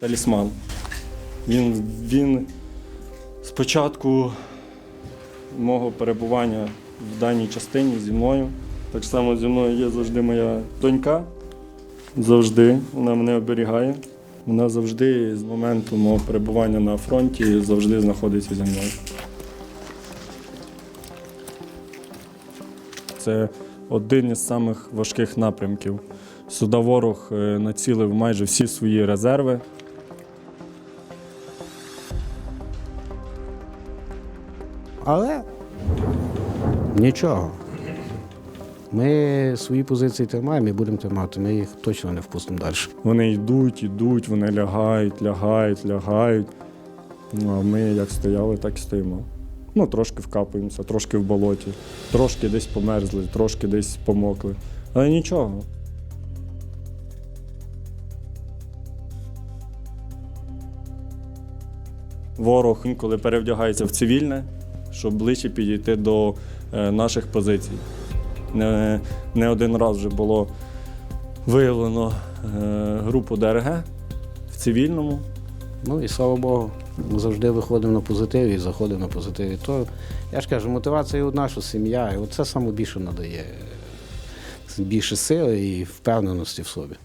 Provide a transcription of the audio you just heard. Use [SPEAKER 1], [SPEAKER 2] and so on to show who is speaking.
[SPEAKER 1] талісман. Він, він спочатку мого перебування в даній частині зі мною. Так само зі мною є завжди моя донька. Завжди вона мене оберігає. Вона завжди з моменту мого перебування на фронті завжди знаходиться зі мною. Це один із самих важких напрямків. Сюди ворог е, націлив майже всі свої резерви.
[SPEAKER 2] Але нічого. Ми свої позиції тримаємо і будемо тримати. Ми їх точно не впустимо далі.
[SPEAKER 1] Вони йдуть, йдуть, вони лягають, лягають, лягають. Ну, а ми як стояли, так і стоїмо. Ну, трошки вкапуємося, трошки в болоті, трошки десь померзли, трошки десь помокли. Але нічого. Ворог інколи перевдягається в цивільне, щоб ближче підійти до е, наших позицій. Не, не один раз вже було виявлено е, групу ДРГ в цивільному.
[SPEAKER 2] Ну і слава Богу, ми завжди виходимо на позитиві і заходимо на позитиві. То я ж кажу, мотивація одна, що сім'я, і це саме більше надає більше сили і впевненості в собі.